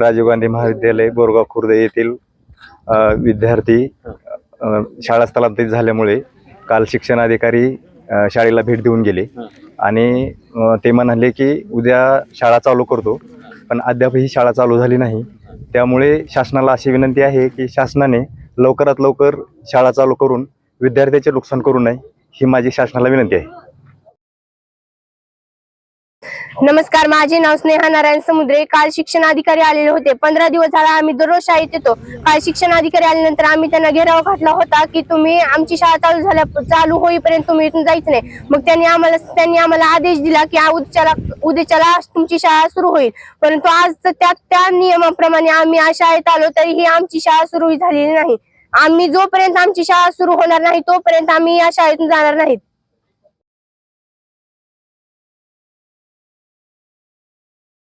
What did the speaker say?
राजीव गांधी महाविद्यालय बोरगाव खुर्द येथील विद्यार्थी शाळा स्थलांतरित झाल्यामुळे काल शिक्षण अधिकारी शाळेला भेट देऊन गेले. आणि ते म्हणाले की उद्या शाळा चालू करतो पण अद्याप ही शाळा चालू झाली नाही. त्यामुळे शासनाला अशी विनंती आहे की शासनाने लवकरात लवकर शाळा चालू करून विद्यार्थ्याचे नुकसान करू नये ही माझी शासनाला विनंती आहे. नमस्कार माझे नाव स्नेहा नारायण समुद्रे. काल शिक्षण अधिकारी आलेले होते. पंधरा दिवस झाला आम्ही दररोज शाळेत येतो. काल शिक्षण अधिकारी आल्यानंतर आम्ही त्यांना घेराव घातला होता की तुम्ही आमची शाळा चालू झाल्या चालू होईपर्यंत तुम्ही इथून जायचं नाही. मग त्यांनी आम्हाला त्यांनी आम्हाला आदेश दिला की उद्याला उद्याच्याला तुमची शाळा सुरू होईल. परंतु आज त्या त्या नियमाप्रमाणे आम्ही आज शाळेत आलो तरी ही आमची शाळा सुरू झालेली नाही. आम्ही जोपर्यंत आमची शाळा सुरू होणार नाही तोपर्यंत आम्ही या शाळेतून जाणार नाहीत.